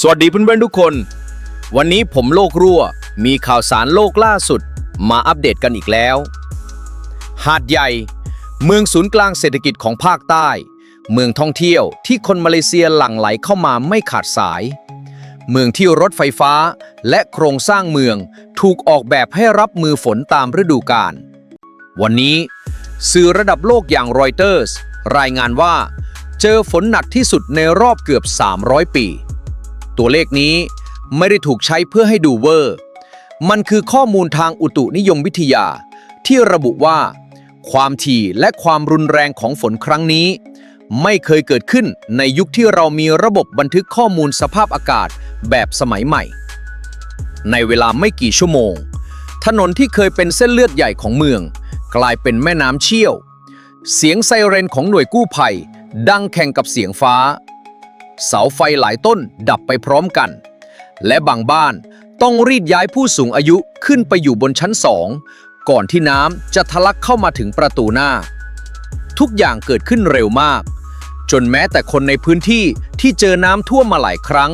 สวัสดีเพื่อนๆทุกคน วันนี้ผมโลกรั่ว มีข่าวสารโลกล่าสุด มาอัปเดตกันอีกแล้ว หาดใหญ่ เมืองศูนย์กลางเศรษฐกิจของภาคใต้ เมืองท่องเที่ยวที่คนมาเลเซียหลั่งไหลเข้ามาไม่ขาดสาย เมืองที่รถไฟฟ้าและโครงสร้างเมืองถูกออกแบบให้รับมือฝนตามฤดูกาลวันนี้ สื่อระดับโลกอย่างรอยเตอร์สรายงานว่า เจอฝนหนักที่สุดในรอบเกือบ 300 ปี ตัวเลขนี้ไม่ได้ถูกใช้เพื่อให้ดูเวอร์ มันคือข้อมูลทางอุตุนิยมวิทยา ที่ระบุว่า ความถี่และความรุนแรงของฝนครั้งนี้ ไม่เคยเกิดขึ้นในยุคที่เรามีระบบบันทึกข้อมูลสภาพอากาศแบบสมัยใหม่ ในเวลาไม่กี่ชั่วโมง ถนนที่เคยเป็นเส้นเลือดใหญ่ของเมือง กลายเป็นแม่น้ำเชี่ยว เสียงไซเรนของหน่วยกู้ภัย ดังแข่งกับเสียงฟ้า เสาไฟหลายต้นดับไปพร้อมกัน และบางบ้านต้องรีดย้ายผู้สูงอายุขึ้นไปอยู่บนชั้นสองก่อนที่น้ำจะทะลักเข้ามาถึงประตูหน้า ทุกอย่างเกิดขึ้นเร็วมาก จนแม้แต่คนในพื้นที่ที่เจอน้ำท่วมมาหลายครั้ง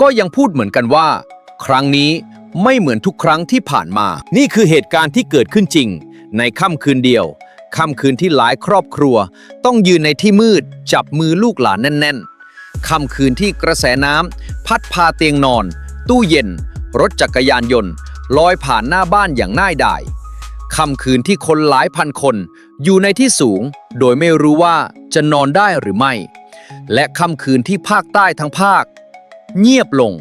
ก็ยังพูดเหมือนกันว่า ครั้งนี้ไม่เหมือนทุกครั้งที่ผ่านมา นี่คือเหตุการณ์ที่เกิดขึ้นจริง ในค่ำคืนเดียว ค่ำคืนที่หลายครอบครัว ต้องยืนในที่มืด จับมือลูกหลานแน่น ๆ ค่ำคืนที่กระแสน้ำพัดพาเตียงนอน ตู้เย็น รถจักรยานยนต์ ลอยผ่านหน้าบ้านอย่างง่ายดายค่ำคืนที่คนหลายพันคน อยู่ในที่สูง โดยไม่รู้ว่าจะนอนได้หรือไม่ และค่ำคืนที่ภาคใต้ทั้งภาค เงียบลง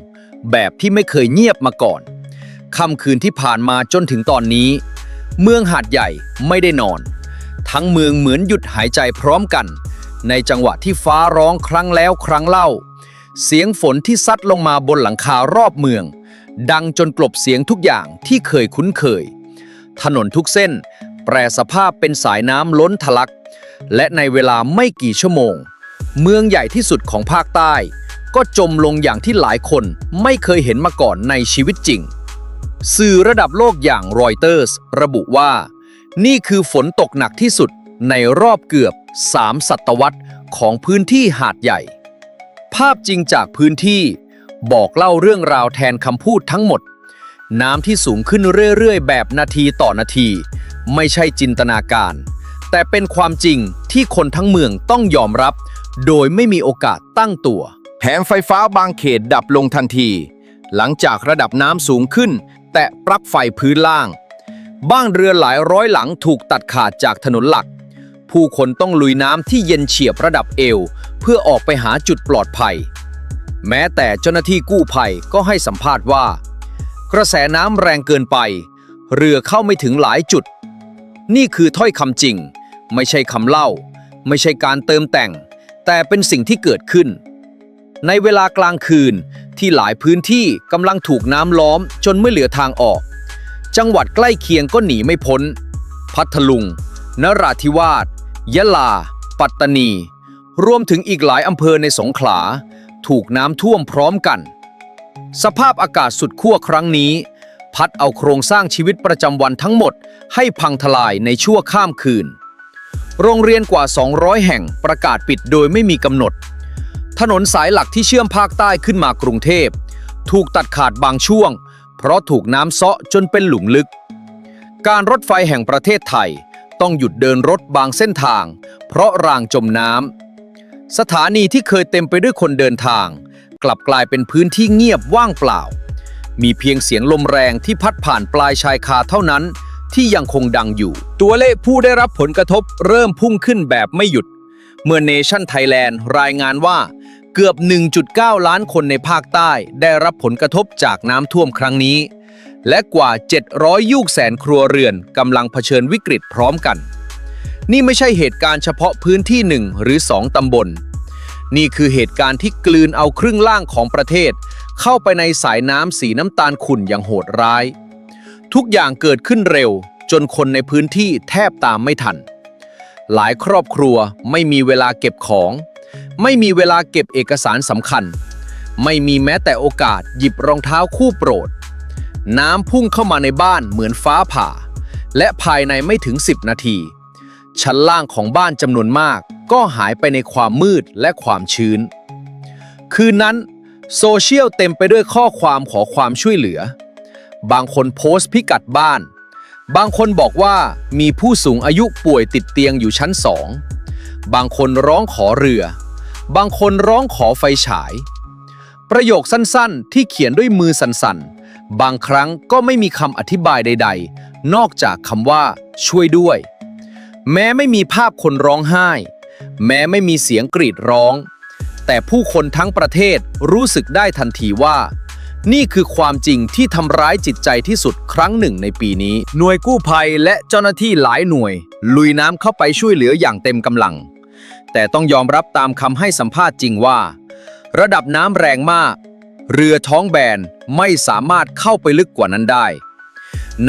แบบที่ไม่เคยเงียบมาก่อนค่ำคืนที่ผ่านมาจนถึงตอนนี้ เมืองหาดใหญ่ไม่ได้นอน ทั้งเมืองเหมือนหยุดหายใจพร้อมกัน ในจังหวะที่ฟ้าร้องครั้งแล้วครั้งเล่า เสียงฝนที่ซัดลงมาบนหลังคารอบเมือง ดังจนกลบเสียงทุกอย่างที่เคยคุ้นเคย ถนนทุกเส้น แปรสภาพเป็นสายน้ำล้นทะลัก และในเวลาไม่กี่ชั่วโมง เมืองใหญ่ที่สุดของภาคใต้ ก็จมลงอย่างที่หลายคนไม่เคยเห็นมาก่อนในชีวิตจริง สื่อระดับโลกอย่างรอยเตอร์สระบุว่า นี่คือฝนตกหนักที่สุด ในรอบเกือบ 3 ศตวรรษของพื้นที่หาดใหญ่ ภาพจริงจากพื้นที่บอกเล่าเรื่องราวแทนคำพูดทั้งหมด น้ำที่สูงขึ้นเรื่อยๆ แบบนาทีต่อนาที ไม่ใช่จินตนาการ แต่เป็นความจริงที่คนทั้งเมืองต้องยอมรับ โดยไม่มีโอกาสตั้งตัว แผงไฟฟ้าบางเขตดับลงทันที หลังจากระดับน้ำสูงขึ้น แตะปลั๊กไฟพื้นล่าง บ้านเรือหลายร้อยหลังถูกตัดขาดจากถนนหลัก ผู้คนต้องลุยน้ำที่เย็นเฉียบระดับเอว เพื่อออกไปหาจุดปลอดภัย แม้แต่เจ้าหน้าที่กู้ภัยก็ให้สัมภาษณ์ว่า กระแสน้ำแรงเกินไป เรือเข้าไม่ถึงหลายจุด นี่คือถ้อยคำจริง ไม่ใช่คำเล่า ไม่ใช่การเติมแต่ง แต่เป็นสิ่งที่เกิดขึ้น ในเวลากลางคืนที่หลายพื้นที่กำลังถูกน้ำล้อมจนไม่เหลือทางออก จังหวัดใกล้เคียงก็หนีไม่พ้น พัทลุงนราธิวาส ยะลา ปัตตานี รวมถึงอีกหลายอำเภอในสงขลา ถูกน้ำท่วมพร้อมกัน สภาพอากาศสุดขั้วครั้งนี้ พัดเอาโครงสร้างชีวิตประจำวันทั้งหมด ให้พังทลายในชั่วข้ามคืน โรงเรียนกว่า 200 แห่งประกาศปิดโดยไม่มีกำหนด ถนนสายหลักที่เชื่อมภาคใต้ขึ้นมากรุงเทพ ถูกตัดขาดบางช่วง เพราะถูกน้ำเซาะจนเป็นหลุมลึกการรถไฟแห่งประเทศไทย ต้องหยุดเดินรถบางเส้นทาง เพราะรางจมน้ำสถานีที่เคยเต็มไปด้วยคนเดินทาง กลับกลายเป็นพื้นที่เงียบว่างเปล่า มีเพียงเสียงลมแรงที่พัดผ่านปลายชายคาเท่านั้น ที่ยังคงดังอยู่ ตัวเลขผู้ได้รับผลกระทบเริ่มพุ่งขึ้นแบบไม่หยุด เมื่อเนชั่นไทยแลนด์รายงานว่าเกือบ 1.9 ล้านคนในภาคใต้ได้รับผลกระทบจากน้ำท่วมครั้งนี้ และกว่า 700ยุกแสนครัวเรือนกำลังเผชิญวิกฤตพร้อมกัน นี่ไม่ใช่เหตุการณ์เฉพาะพื้นที่หนึ่งหรือสองตำบล นี่คือเหตุการณ์ที่กลืนเอาครึ่งล่างของประเทศ เข้าไปในสายน้ำสีน้ำตาลขุ่นอย่างโหดร้าย ทุกอย่างเกิดขึ้นเร็ว จนคนในพื้นที่แทบตามไม่ทัน หลายครอบครัวไม่มีเวลาเก็บของ ไม่มีเวลาเก็บเอกสารสำคัญ ไม่มีแม้แต่โอกาสหยิบรองเท้าคู่โปรด น้ำพุ่งเข้ามาในบ้านเหมือนฟ้าผ่า และภายในไม่ถึง 10 นาที ชั้นล่างของบ้านจำนวนมาก ก็หายไปในความมืดและความชื้น คืนนั้น โซเชียลเต็มไปด้วยข้อความขอความช่วยเหลือ บางคนโพสต์พิกัดบ้าน บางคนบอกว่ามีผู้สูงอายุป่วยติดเตียงอยู่ชั้นสองบางคนร้องขอเรือ บางคนร้องขอไฟฉาย ประโยคสั้นๆ ที่เขียนด้วยมือสั่นๆ บางครั้งก็ไม่มีคำอธิบายใด ๆ นอกจากคำว่าช่วยด้วย แม้ไม่มีภาพคนร้องไห้ แม้ไม่มีเสียงกรีดร้อง แต่ผู้คนทั้งประเทศรู้สึกได้ทันทีว่า นี่คือความจริงที่ทำร้ายจิตใจที่สุดครั้งหนึ่งในปีนี้ หน่วยกู้ภัยและเจ้าหน้าที่หลายหน่วย ลุยน้ำเข้าไปช่วยเหลืออย่างเต็มกำลัง แต่ต้องยอมรับตามคำให้สัมภาษณ์จริงว่า ระดับน้ำแรงมาก เรือท้องแบนไม่สามารถเข้าไปลึกกว่านั้นได้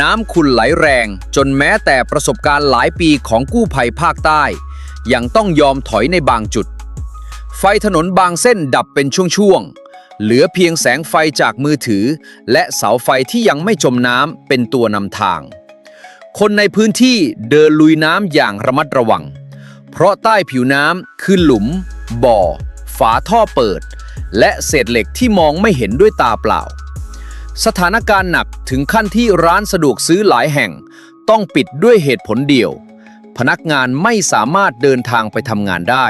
น้ำขุ่นไหลแรงจนแม้แต่ประสบการณ์หลายปีของกู้ภัยภาคใต้ ยังต้องยอมถอยในบางจุด ไฟถนนบางเส้นดับเป็นช่วงๆ เหลือเพียงแสงไฟจากมือถือ และเสาไฟที่ยังไม่จมน้ำเป็นตัวนำทาง คนในพื้นที่เดินลุยน้ำอย่างระมัดระวัง เพราะใต้ผิวน้ำคือหลุม บ่อ ฝาท่อเปิด และเศษเหล็กที่มองไม่เห็นด้วยตาเปล่า สถานการณ์หนักถึงขั้นที่ร้านสะดวกซื้อหลายแห่ง ต้องปิดด้วยเหตุผลเดียว พนักงานไม่สามารถเดินทางไปทำงานได้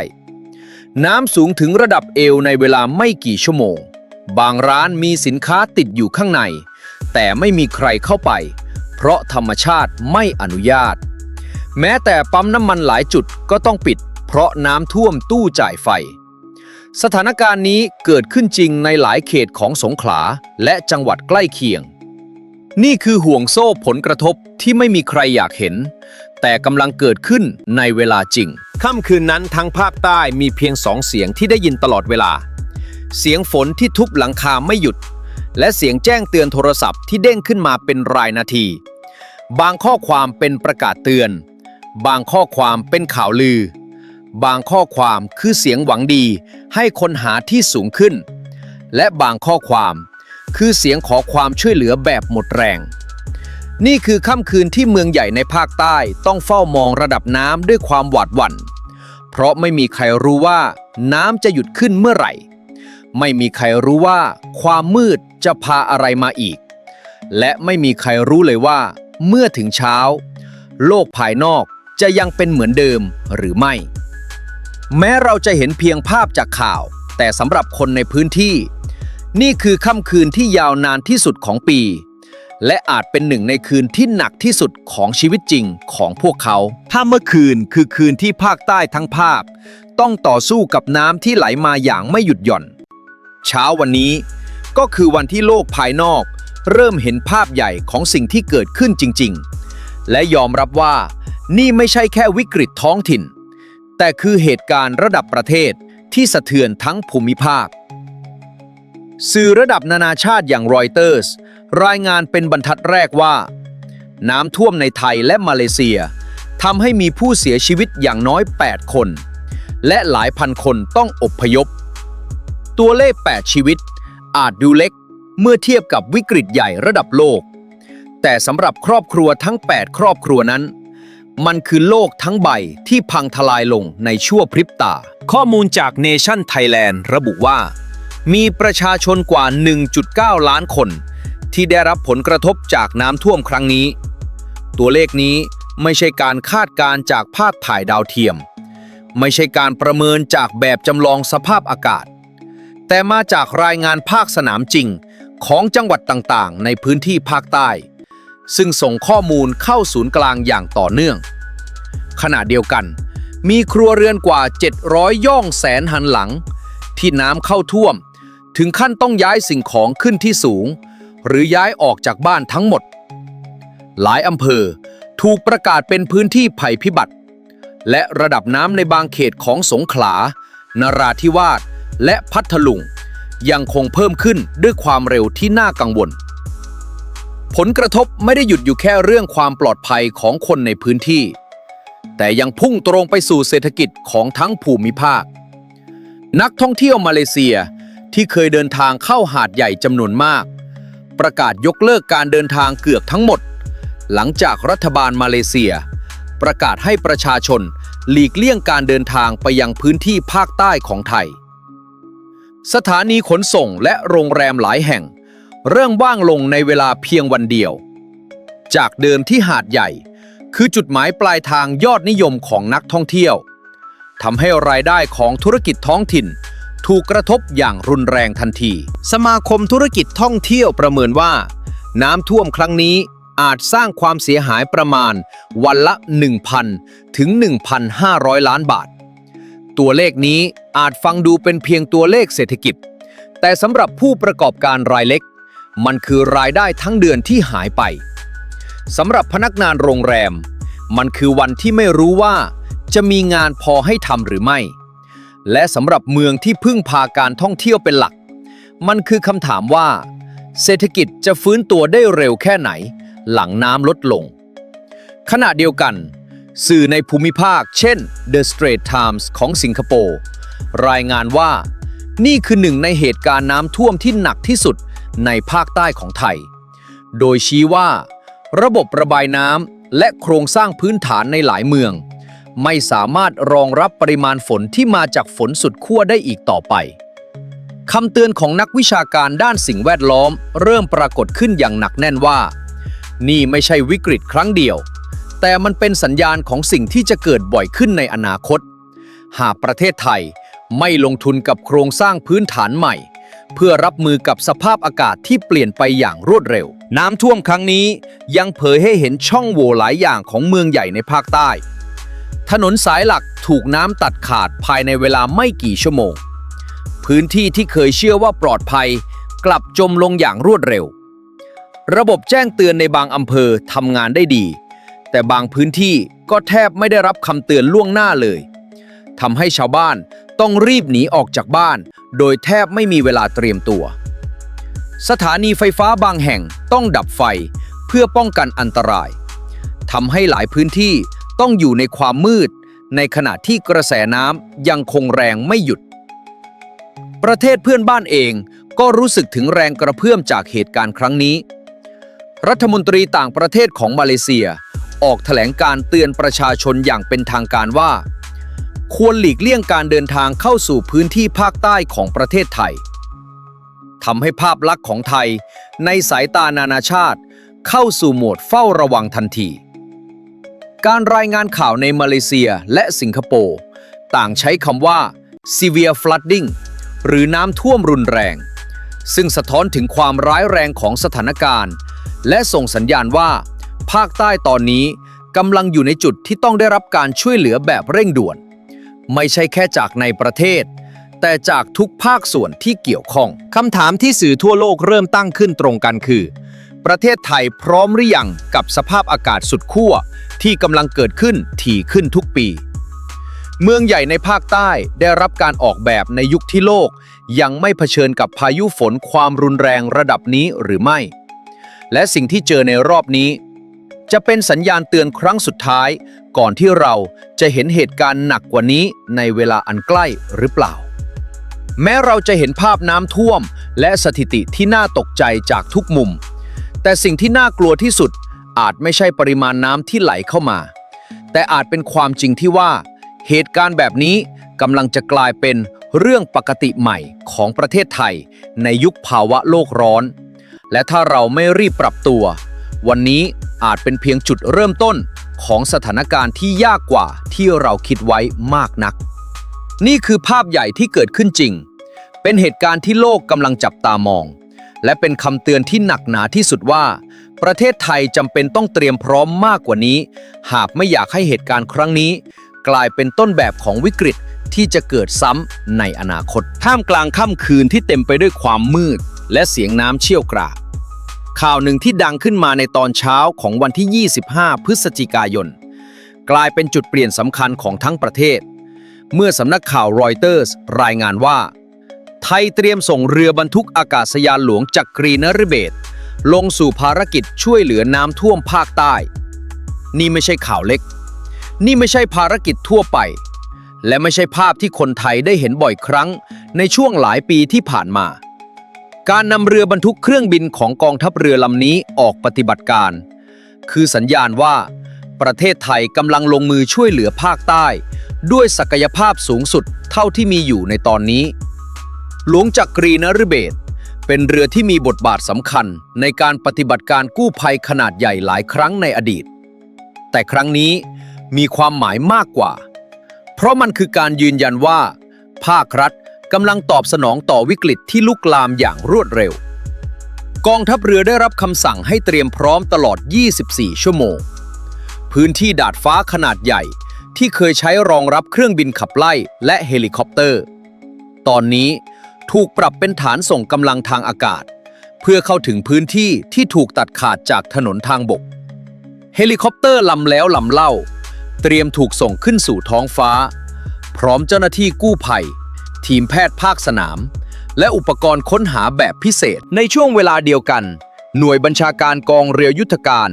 น้ำสูงถึงระดับเอวในเวลาไม่กี่ชั่วโมง บางร้านมีสินค้าติดอยู่ข้างใน แต่ไม่มีใครเข้าไป เพราะธรรมชาติไม่อนุญาต แม้แต่ปั๊มน้ำมันหลายจุดก็ต้องปิด เพราะน้ำท่วมตู้จ่ายไฟ สถานการณ์นี้เกิดขึ้นจริงในหลายเขตของสงขลาและจังหวัดใกล้เคียง นี่คือห่วงโซ่ผลกระทบที่ไม่มีใครอยากเห็น แต่กำลังเกิดขึ้นในเวลาจริง ค่ำคืนนั้นทั้งภาคใต้มีเพียงสองเสียงที่ได้ยินตลอดเวลา เสียงฝนที่ทุบหลังคาไม่หยุด และเสียงแจ้งเตือนโทรศัพท์ที่เด้งขึ้นมาเป็นรายนาที บางข้อความเป็นประกาศเตือน บางข้อความเป็นข่าวลือ บางข้อความคือเสียงหวังดี ให้คนหาที่สูงขึ้น และบางข้อความคือเสียงขอความช่วยเหลือแบบหมดแรง นี่คือค่ำคืนที่เมืองใหญ่ในภาคใต้ต้องเฝ้ามองระดับน้ำด้วยความหวาดหวั่น เพราะไม่มีใครรู้ว่าน้ำจะหยุดขึ้นเมื่อไหร่ ไม่มีใครรู้ว่าความมืดจะพาอะไรมาอีก และไม่มีใครรู้เลยว่า เมื่อถึงเช้า โลกภายนอกจะยังเป็นเหมือนเดิมหรือไม่ แม้เราจะเห็นเพียงภาพจากข่าว แต่สำหรับคนในพื้นที่ นี่คือค่ำคืนที่ยาวนานที่สุดของปี และอาจเป็นหนึ่งในคืนที่หนักที่สุดของชีวิตจริงของพวกเขา ถ้าเมื่อคืนคือคืนที่ภาคใต้ทั้งภาคต้องต่อสู้กับน้ำที่ไหลมาอย่างไม่หยุดหย่อน เช้าวันนี้ก็คือวันที่โลกภายนอก เริ่มเห็นภาพใหญ่ของสิ่งที่เกิดขึ้นจริง ๆ และยอมรับว่า นี่ไม่ใช่แค่วิกฤตท้องถิ่น แต่คือเหตุการณ์ระดับประเทศที่สะเทือนทั้งภูมิภาค สื่อระดับนานาชาติอย่างรอยเตอร์สรายงานเป็นบรรทัดแรกว่า น้ำท่วมในไทยและมาเลเซียทำให้มีผู้เสียชีวิตอย่างน้อย 8 คน และหลายพันคนต้องอบพยพ ตัวเลข 8 ชีวิต อาจดูเล็กเมื่อเทียบกับวิกฤตใหญ่ระดับโลก แต่สำหรับครอบครัวทั้ง 8 ครอบครัวนั้น มันคือโลกทั้งใบที่พังทลายลงในชั่วพริบตา ข้อมูลจาก Nation Thailand ระบุว่า มีประชาชนกว่า 1.9 ล้านคน ที่ได้รับผลกระทบจากน้ำท่วมครั้งนี้ ตัวเลขนี้ไม่ใช่การคาดการจากภาพถ่ายดาวเทียม ไม่ใช่การประเมินจากแบบจำลองสภาพอากาศ แต่มาจากรายงานภาคสนามจริงของจังหวัดต่างๆ ในพื้นที่ภาคใต้ ซึ่งส่งข้อมูลเข้าศูนย์กลางอย่างต่อเนื่อง ขณะเดียวกัน มีครัวเรือนกว่า 700 ย่องแสนหันหลัง ที่น้ำเข้าท่วม ถึงขั้นต้องย้ายสิ่งของขึ้นที่สูง หรือย้ายออกจากบ้านทั้งหมด หลายอำเภอถูกประกาศเป็นพื้นที่ภัยพิบัติ และระดับน้ำในบางเขตของสงขลา นราธิวาส และพัทลุงยังคงเพิ่มขึ้นด้วยความเร็วที่น่ากังวล ผลกระทบไม่ได้หยุดอยู่แค่เรื่องความปลอดภัยของคนในพื้นที่ แต่ยังพุ่งตรงไปสู่เศรษฐกิจของทั้งภูมิภาค นักท่องเที่ยวมาเลเซียที่เคยเดินทางเข้าหาดใหญ่จำนวนมาก ประกาศยกเลิกการเดินทางเกือบทั้งหมด หลังจากรัฐบาลมาเลเซีย ประกาศให้ประชาชนหลีกเลี่ยงการเดินทางไปยังพื้นที่ภาคใต้ของไทย สถานีขนส่งและโรงแรมหลายแห่ง เริ่มว่างลงในเวลาเพียงวันเดียว จากเดิมที่หาดใหญ่ คือจุดหมายปลายทางยอดนิยมของนักท่องเที่ยวทำให้รายได้ของธุรกิจท้องถิ่น ถูกกระทบอย่างรุนแรงทันที สมาคมธุรกิจท่องเที่ยวประเมินว่า น้ำท่วมครั้งนี้อาจสร้างความเสียหายประมาณวันละ 1,000 ถึง 1,500 ล้านบาท ตัวเลขนี้อาจฟังดูเป็นเพียงตัวเลขเศรษฐกิจ แต่สำหรับผู้ประกอบการรายเล็ก มันคือรายได้ทั้งเดือนที่หายไปสำหรับพนักงานโรงแรม มันคือวันที่ไม่รู้ว่า จะมีงานพอให้ทำหรือไม่ และสำหรับเมืองที่พึ่งพาการท่องเที่ยวเป็นหลัก มันคือคำถามว่า เศรษฐกิจจะฟื้นตัวได้เร็วแค่ไหน หลังน้ำลดลง ขณะเดียวกัน สื่อในภูมิภาค เช่น The Straits Times ของสิงคโปร์รายงานว่า นี่คือหนึ่งในเหตุการณ์น้ำท่วมที่หนักที่สุดในภาคใต้ของไทย โดยชี้ว่า ระบบระบายน้ำและโครงสร้างพื้นฐานในหลายเมือง ไม่สามารถรองรับปริมาณฝนที่มาจากฝนสุดขั้วได้อีกต่อไปคำเตือนของนักวิชาการด้านสิ่งแวดล้อม เริ่มปรากฏขึ้นอย่างหนักแน่นว่า นี่ไม่ใช่วิกฤตครั้งเดียว แต่มันเป็นสัญญาณของสิ่งที่จะเกิดบ่อยขึ้นในอนาคต หากประเทศไทย ไม่ลงทุนกับโครงสร้างพื้นฐานใหม่ เพื่อรับมือกับสภาพอากาศที่เปลี่ยนไปอย่างรวดเร็ว น้ำท่วมครั้งนี้ยังเผยให้เห็นช่องโหว่หลายอย่างของเมืองใหญ่ในภาคใต้ ถนนสายหลักถูกน้ำตัดขาดภายในเวลาไม่กี่ชั่วโมง พื้นที่ที่เคยเชื่อว่าปลอดภัย กลับจมลงอย่างรวดเร็ว ระบบแจ้งเตือนในบางอำเภอทำงานได้ดี แต่บางพื้นที่ก็แทบไม่ได้รับคำเตือนล่วงหน้าเลย ทำให้ชาวบ้านต้องรีบหนีออกจากบ้าน โดยแทบไม่มีเวลาเตรียมตัว สถานีไฟฟ้าบางแห่งต้องดับไฟเพื่อป้องกันอันตรายทำให้หลายพื้นที่ต้องอยู่ในความมืด ในขณะที่กระแสน้ำยังคงแรงไม่หยุด ประเทศเพื่อนบ้านเองก็รู้สึกถึงแรงกระเพื่อมจากเหตุการณ์ครั้งนี้ รัฐมนตรีต่างประเทศของมาเลเซีย ออกแถลงการเตือนประชาชนอย่างเป็นทางการว่า ควรหลีกเลี่ยงการเดินทางเข้าสู่พื้นที่ภาคใต้ของประเทศไทยทำให้ภาพลักษณ์ของไทย ในสายตานานาชาติ เข้าสู่โหมดเฝ้าระวังทันที การรายงานข่าวในมาเลเซียและสิงคโปร์ต่างใช้คำว่า severe flooding หรือน้ำท่วมรุนแรง ซึ่งสะท้อนถึงความร้ายแรงของสถานการณ์ และส่งสัญญาณว่า ภาคใต้ตอนนี้กำลังอยู่ในจุดที่ต้องได้รับการช่วยเหลือแบบเร่งด่วน ไม่ใช่แค่จากในประเทศ แต่จากทุกภาคส่วนที่เกี่ยวข้องคำถามที่สื่อทั่วโลกเริ่มตั้งขึ้นตรงกันคือ ประเทศไทยพร้อมหรือยังกับสภาพอากาศสุดขั้วที่กำลังเกิดขึ้นถี่ขึ้นทุกปี เมืองใหญ่ในภาคใต้ได้รับการออกแบบในยุคที่โลก ยังไม่เผชิญกับพายุฝนความรุนแรงระดับนี้หรือไม่ และสิ่งที่เจอในรอบนี้ จะเป็นสัญญาณเตือนครั้งสุดท้าย ก่อนที่เราจะเห็นเหตุการณ์หนักกว่านี้ในเวลาอันใกล้หรือเปล่า แม้เราจะเห็นภาพน้ำท่วม และสถิติที่น่าตกใจจากทุกมุม แต่สิ่งที่น่ากลัวที่สุดอาจไม่ใช่ปริมาณน้ำที่ไหลเข้ามา แต่อาจเป็นความจริงที่ว่า เหตุการณ์แบบนี้กำลังจะกลายเป็นเรื่องปกติใหม่ของประเทศไทย ในยุคภาวะโลกร้อน และถ้าเราไม่รีบปรับตัว วันนี้อาจเป็นเพียงจุดเริ่มต้นของสถานการณ์ที่ยากกว่าที่เราคิดไว้มากนัก นี่คือภาพใหญ่ที่เกิดขึ้นจริง เป็นเหตุการณ์ที่โลกกำลังจับตามอง และเป็นคำเตือนที่หนักหนาที่สุดว่า ประเทศไทยจำเป็นต้องเตรียมพร้อมมากกว่านี้ หากไม่อยากให้เหตุการณ์ครั้งนี้ กลายเป็นต้นแบบของวิกฤตที่จะเกิดซ้ำในอนาคต ท่ามกลางค่ำคืนที่เต็มไปด้วยความมืด และเสียงน้ำเชี่ยวกราก ข่าวหนึ่งที่ดังขึ้นมาในตอนเช้าของวันที่ 25 พฤศจิกายน กลายเป็นจุดเปลี่ยนสำคัญของทั้งประเทศ เมื่อสำนักข่าวรอยเตอร์สรายงานว่า ไทยเตรียมส่งเรือบรรทุกอากาศยานหลวงจักกรีนฤเบศลงสู่ภารกิจช่วยเหลือน้ำท่วมภาคใต้ นี่ไม่ใช่ข่าวเล็ก นี่ไม่ใช่ภารกิจทั่วไป และไม่ใช่ภาพที่คนไทยได้เห็นบ่อยครั้งในช่วงหลายปีที่ผ่านมา การนำเรือบรรทุกเครื่องบินของกองทัพเรือลำนี้ออกปฏิบัติการ คือสัญญาณว่า ประเทศไทยกำลังลงมือช่วยเหลือภาคใต้ ด้วยศักยภาพสูงสุดเท่าที่มีอยู่ในตอนนี้ หลวงจักรีนฤเบศเป็นเรือที่มีบทบาทสำคัญในการปฏิบัติการกู้ภัยขนาดใหญ่หลายครั้งในอดีต แต่ครั้งนี้มีความหมายมากกว่า เพราะมันคือการยืนยันว่า ภาครัฐ กำลังตอบสนองต่อวิกฤตที่ลุกลามอย่างรวดเร็ว กองทัพเรือได้รับคำสั่งให้เตรียมพร้อมตลอด 24 ชั่วโมง พื้นที่ดาดฟ้าขนาดใหญ่ที่เคยใช้รองรับเครื่องบินขับไล่และเฮลิคอปเตอร์ ตอนนี้ถูกปรับเป็นฐานส่งกำลังทางอากาศ เพื่อเข้าถึงพื้นที่ที่ถูกตัดขาดจากถนนทางบก เฮลิคอปเตอร์ลำแล้วลำเล่า เตรียมถูกส่งขึ้นสู่ท้องฟ้า พร้อมเจ้าหน้าที่กู้ภัย ทีมแพทย์ภาคสนาม และอุปกรณ์ค้นหาแบบพิเศษ ในช่วงเวลาเดียวกัน หน่วยบัญชาการกองเรือยุทธการ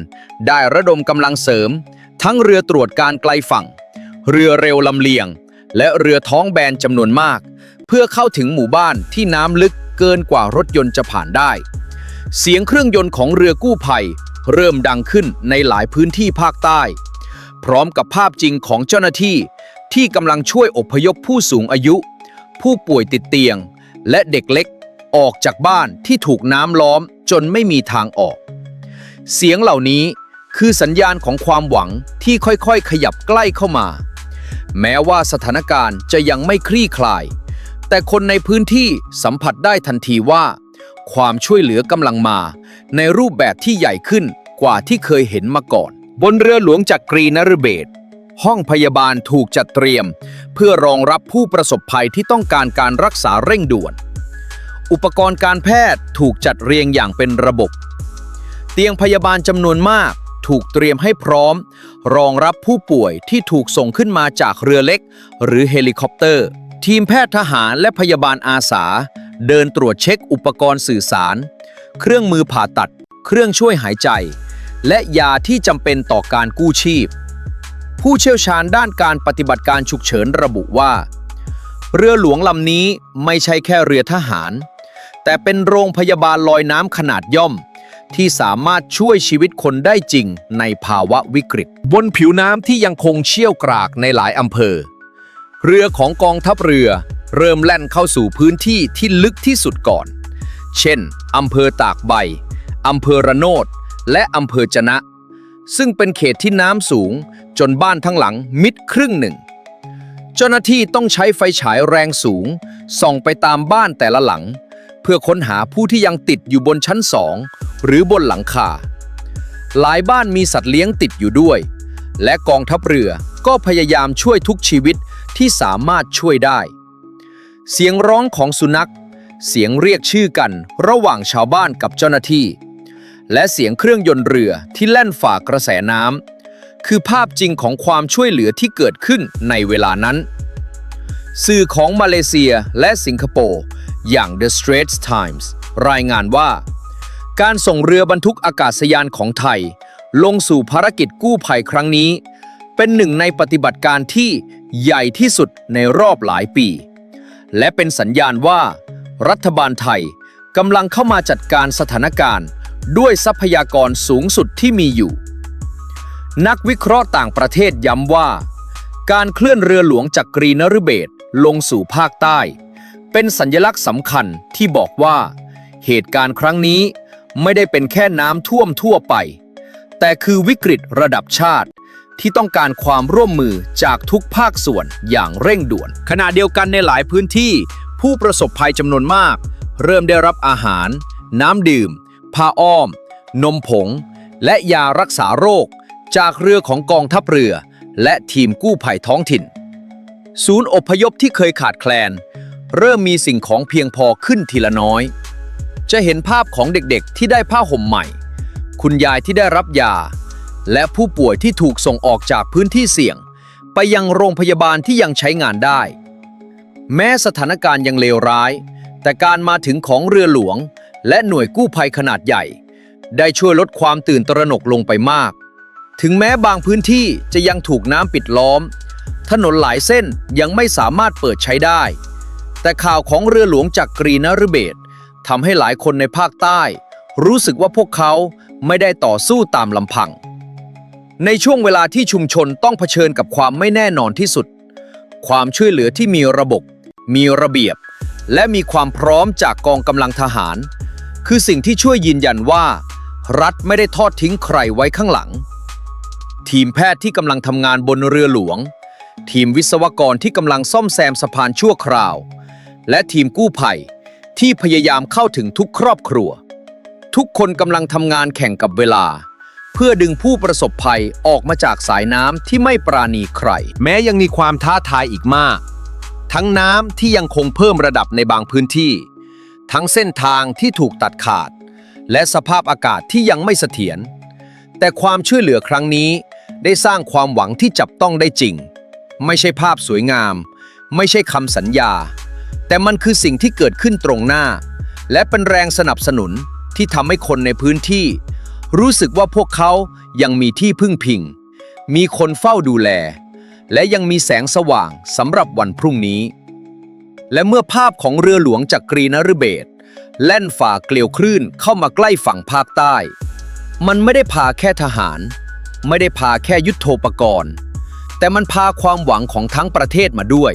ได้ระดมกำลังเสริม ทั้งเรือตรวจการไกลฝั่ง เรือเร็วลำเลียง และเรือท้องแบนจำนวนมาก เพื่อเข้าถึงหมู่บ้านที่น้ำลึกเกินกว่ารถยนต์จะผ่านได้ เสียงเครื่องยนต์ของเรือกู้ภัย เริ่มดังขึ้นในหลายพื้นที่ภาคใต้ พร้อมกับภาพจริงของเจ้าหน้าที่ที่กำลังช่วยอพยพผู้สูงอายุ ผู้ป่วยติดเตียง และเด็กเล็กออกจากบ้านที่ถูกน้ำล้อมจนไม่มีทางออก เสียงเหล่านี้คือสัญญาณของความหวังที่ค่อยๆ ขยับใกล้เข้ามา แม้ว่าสถานการณ์จะยังไม่คลี่คลาย แต่คนในพื้นที่สัมผัสได้ทันทีว่า ความช่วยเหลือกำลังมา ในรูปแบบที่ใหญ่ขึ้นกว่าที่เคยเห็นมาก่อน บนเรือหลวงจักกรีนฤเบศห้องพยาบาลถูกจัดเตรียม เพื่อรองรับผู้ประสบภัยที่ต้องการการรักษาเร่งด่วน อุปกรณ์การแพทย์ถูกจัดเรียงอย่างเป็นระบบ เตียงพยาบาลจำนวนมากถูกเตรียมให้พร้อม รองรับผู้ป่วยที่ถูกส่งขึ้นมาจากเรือเล็ก หรือเฮลิคอปเตอร์ ทีมแพทย์ทหารและพยาบาลอาสา เดินตรวจเช็คอุปกรณ์สื่อสาร เครื่องมือผ่าตัด เครื่องช่วยหายใจ และยาที่จำเป็นต่อการกู้ชีพ ผู้เชี่ยวชาญด้านการปฏิบัติการฉุกเฉินระบุว่า เรือหลวงลำนี้ไม่ใช่แค่เรือทหาร แต่เป็นโรงพยาบาลลอยน้ำขนาดย่อม ที่สามารถช่วยชีวิตคนได้จริงในภาวะวิกฤต บนผิวน้ำที่ยังคงเชี่ยวกรากในหลายอำเภอ เรือของกองทัพเรือเริ่มแล่นเข้าสู่พื้นที่ที่ลึกที่สุดก่อน เช่นอำเภอตากใบอำเภอระโนดและอำเภอจะนะ ซึ่งเป็นเขตที่น้ำสูง จนบ้านทั้งหลังมิดครึ่งหนึ่ง เจ้าหน้าที่ต้องใช้ไฟฉายแรงสูง ส่องไปตามบ้านแต่ละหลัง เพื่อค้นหาผู้ที่ยังติดอยู่บนชั้นสองหรือบนหลังคา หลายบ้านมีสัตว์เลี้ยงติดอยู่ด้วย และกองทัพเรือก็พยายามช่วยทุกชีวิตที่สามารถช่วยได้ เสียงร้องของสุนัข เสียงเรียกชื่อกันระหว่างชาวบ้านกับเจ้าหน้าที่ และเสียงเครื่องยนต์เรือที่แล่นฝ่ากระแสน้ำคือภาพจริงของความช่วยเหลือที่เกิดขึ้นในเวลานั้น สื่อของมาเลเซียและสิงคโปร์อย่าง The Straits Times รายงานว่า การส่งเรือบรรทุกอากาศยานของไทย ลงสู่ภารกิจกู้ภัยครั้งนี้ เป็นหนึ่งในปฏิบัติการที่ใหญ่ที่สุดในรอบหลายปี และเป็นสัญญาณว่า รัฐบาลไทยกำลังเข้ามาจัดการสถานการณ์ ด้วยทรัพยากรสูงสุดที่มีอยู่ นักวิเคราะห์ต่างประเทศย้ำว่า การเคลื่อนเรือหลวงจากกรีนฤเบศลงสู่ภาคใต้ เป็นสัญลักษณ์สำคัญที่บอกว่า เหตุการณ์ครั้งนี้ไม่ได้เป็นแค่น้ำท่วมทั่วไป แต่คือวิกฤตระดับชาติที่ต้องการความร่วมมือจากทุกภาคส่วนอย่างเร่งด่วน ขณะเดียวกันในหลายพื้นที่ ผู้ประสบภัยจำนวนมาก เริ่มได้รับอาหาร น้ำดื่ม ผ้าอ้อม นมผง และยารักษาโรค จากเรือของกองทัพเรือ และทีมกู้ภัยท้องถิ่น ศูนย์อพยพที่เคยขาดแคลน เริ่มมีสิ่งของเพียงพอขึ้นทีละน้อย จะเห็นภาพของเด็กๆ ที่ได้ผ้าห่มใหม่ คุณยายที่ได้รับยา และผู้ป่วยที่ถูกส่งออกจากพื้นที่เสี่ยง ไปยังโรงพยาบาลที่ยังใช้งานได้ แม้สถานการณ์ยังเลวร้าย แต่การมาถึงของเรือหลวง และหน่วยกู้ภัยขนาดใหญ่ ได้ช่วยลดความตื่นตระหนกลงไปมาก ถึงแม้บางพื้นที่จะยังถูกน้ำปิดล้อม ถนนหลายเส้นยังไม่สามารถเปิดใช้ได้ แต่ข่าวของเรือหลวงจากกรีนฤเบศทำให้หลายคนในภาคใต้ รู้สึกว่าพวกเขาไม่ได้ต่อสู้ตามลำพัง ในช่วงเวลาที่ชุมชนต้องเผชิญกับความไม่แน่นอนที่สุด ความช่วยเหลือที่มีระบบ มีระเบียบ และมีความพร้อมจากกองกำลังทหาร คือสิ่งที่ช่วยยืนยันว่า รัฐไม่ได้ทอดทิ้งใครไว้ข้างหลัง ทีมแพทย์ที่กำลังทำงานบนเรือหลวง ทีมวิศวกรที่กำลังซ่อมแซมสะพานชั่วคราว และทีมกู้ภัยที่พยายามเข้าถึงทุกครอบครัว ทุกคนกำลังทำงานแข่งกับเวลา เพื่อดึงผู้ประสบภัยออกมาจากสายน้ำที่ไม่ปราณีใคร แม้ยังมีความท้าทายอีกมาก ทั้งน้ำที่ยังคงเพิ่มระดับในบางพื้นที่ ทั้งเส้นทางที่ถูกตัดขาด และสภาพอากาศที่ยังไม่เสถียร แต่ความช่วยเหลือครั้งนี้ได้สร้างความหวังที่จับต้องได้จริง ไม่ใช่ภาพสวยงาม ไม่ใช่คำสัญญา แต่มันคือสิ่งที่เกิดขึ้นตรงหน้า และเป็นแรงสนับสนุนที่ทำให้คนในพื้นที่ รู้สึกว่าพวกเขายังมีที่พึ่งพิง มีคนเฝ้าดูแล และยังมีแสงสว่างสำหรับวันพรุ่งนี้ และเมื่อภาพของเรือหลวงจากกรีนฤเบศแล่นฝ่าเกลียวคลื่นเข้ามาใกล้ฝั่งภาคใต้ มันไม่ได้พาแค่ทหาร ไม่ได้พาแค่ยุทโธปกรณ์ แต่มันพาความหวังของทั้งประเทศมาด้วย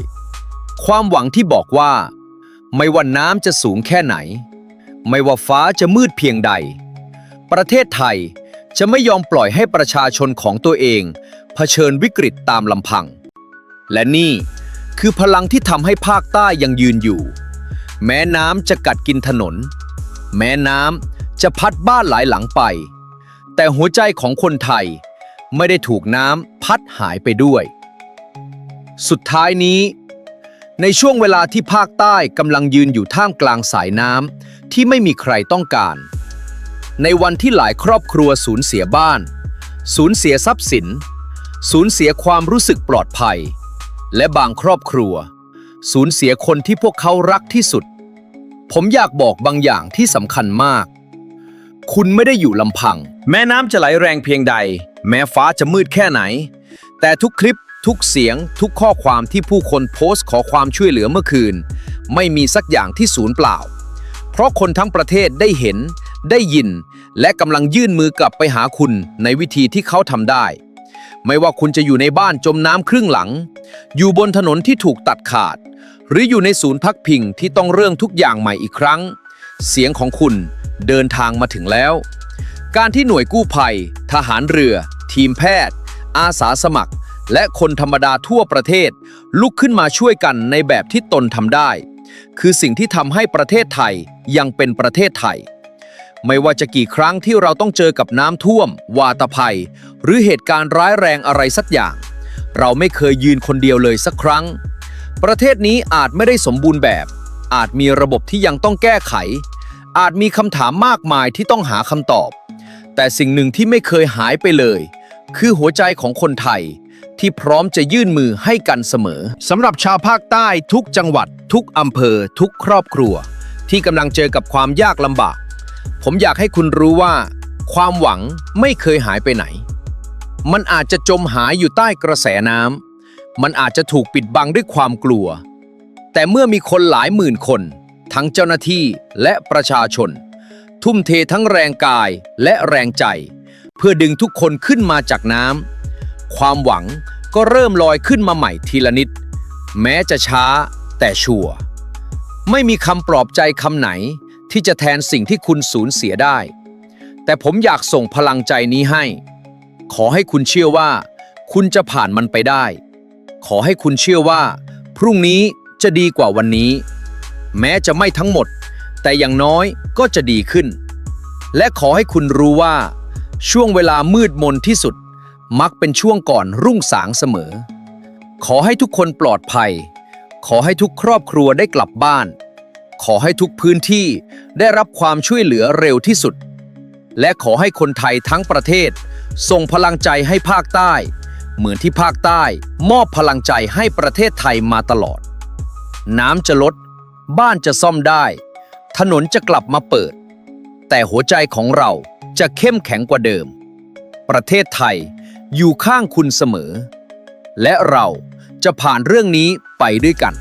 ความหวังที่บอกว่า ไม่ว่าน้ำจะสูงแค่ไหน ไม่ว่าฟ้าจะมืดเพียงใด ประเทศไทยจะไม่ยอมปล่อยให้ประชาชนของตัวเอง เผชิญวิกฤตตามลำพัง และนี่ คือพลังที่ทำให้ภาคใต้ยังยืนอยู่ แม้น้ำจะกัดกินถนน แม้น้ำจะพัดบ้านหลายหลังไป แต่หัวใจของคนไทยไม่ได้ถูกน้ำพัดหายไปด้วย สุดท้ายนี้ ในช่วงเวลาที่ภาคใต้กำลังยืนอยู่ท่ามกลางสายน้ำที่ไม่มีใครต้องการ ในวันที่หลายครอบครัวสูญเสียบ้าน สูญเสียทรัพย์สิน สูญเสียความรู้สึกปลอดภัย และบางครอบครัว สูญเสียคนที่พวกเขารักที่สุด ผมอยากบอกบางอย่างที่สำคัญมาก คุณไม่ได้อยู่ลำพัง แม้น้ำจะไหลแรงเพียงใด แม้ฟ้าจะมืดแค่ไหน แต่ทุกคลิปทุกเสียง ทุกข้อความที่ผู้คนโพสต์ขอความช่วยเหลือเมื่อคืน ไม่มีสักอย่างที่สูญเปล่า เพราะคนทั้งประเทศได้เห็น ได้ยิน และกำลังยื่นมือกลับไปหาคุณในวิธีที่เขาทำได้ ไม่ว่าคุณจะอยู่ในบ้านจมน้ำครึ่งหลัง อยู่บนถนนที่ถูกตัดขาด หรืออยู่ในศูนย์พักพิงที่ต้องเรื่องทุกอย่างใหม่อีกครั้ง เสียงของคุณเดินทางมาถึงแล้ว การที่หน่วยกู้ภัย ทหารเรือ ทีมแพทย์ อาสาสมัคร และคนธรรมดาทั่วประเทศ ลุกขึ้นมาช่วยกันในแบบที่ตนทำได้ คือสิ่งที่ทำให้ประเทศไทยยังเป็นประเทศไทย ไม่ว่าจะกี่ครั้งที่เราต้องเจอกับน้ำท่วม วาตภัย หรือเหตุการณ์ร้ายแรงอะไรสักอย่าง เราไม่เคยยืนคนเดียวเลยสักครั้ง ประเทศนี้อาจไม่ได้สมบูรณ์แบบ อาจมีระบบที่ยังต้องแก้ไข อาจมีคำถามมากมายที่ต้องหาคำตอบ แต่สิ่งหนึ่งที่ไม่เคยหายไปเลย คือหัวใจของคนไทย ที่พร้อมจะยื่นมือให้กันเสมอสำหรับชาวภาคใต้ทุกจังหวัด ทุกอำเภอ ทุกครอบครัว ที่กำลังเจอกับความยากลำบาก ผมอยากให้คุณรู้ว่า ความหวังไม่เคยหายไปไหน มันอาจจะจมหายอยู่ใต้กระแสน้ำมันอาจจะถูกปิดบังด้วยความกลัว แต่เมื่อมีคนหลายหมื่นคน ทั้งเจ้าหน้าที่และประชาชน ทุ่มเททั้งแรงกายและแรงใจ เพื่อดึงทุกคนขึ้นมาจากน้ำความหวังก็เริ่มลอยขึ้นมาใหม่ทีละนิด แม้จะช้าแต่ชัวร์ไม่มีคำปลอบใจคำไหน ที่จะแทนสิ่งที่คุณสูญเสียได้ แต่ผมอยากส่งพลังใจนี้ให้ ขอให้คุณเชื่อว่า คุณจะผ่านมันไปได้ ขอให้คุณเชื่อว่า พรุ่งนี้จะดีกว่าวันนี้ แม้จะไม่ทั้งหมด แต่อย่างน้อยก็จะดีขึ้น และขอให้คุณรู้ว่า ช่วงเวลามืดมนที่สุด มักเป็นช่วงก่อนรุ่งสางเสมอ ขอให้ทุกคนปลอดภัย ขอให้ทุกครอบครัวได้กลับบ้าน ขอให้ทุกพื้นที่ได้รับความช่วยเหลือเร็วที่สุด และขอให้คนไทยทั้งประเทศ ส่งพลังใจให้ภาคใต้ เหมือนที่ภาคใต้มอบพลังใจให้ประเทศไทยมาตลอด น้ำจะลด บ้านจะซ่อมได้ ถนนจะกลับมาเปิด แต่หัวใจของเราจะเข้มแข็งกว่าเดิม ประเทศไทยอยู่ข้างคุณเสมอ และเราจะผ่านเรื่องนี้ไปด้วยกัน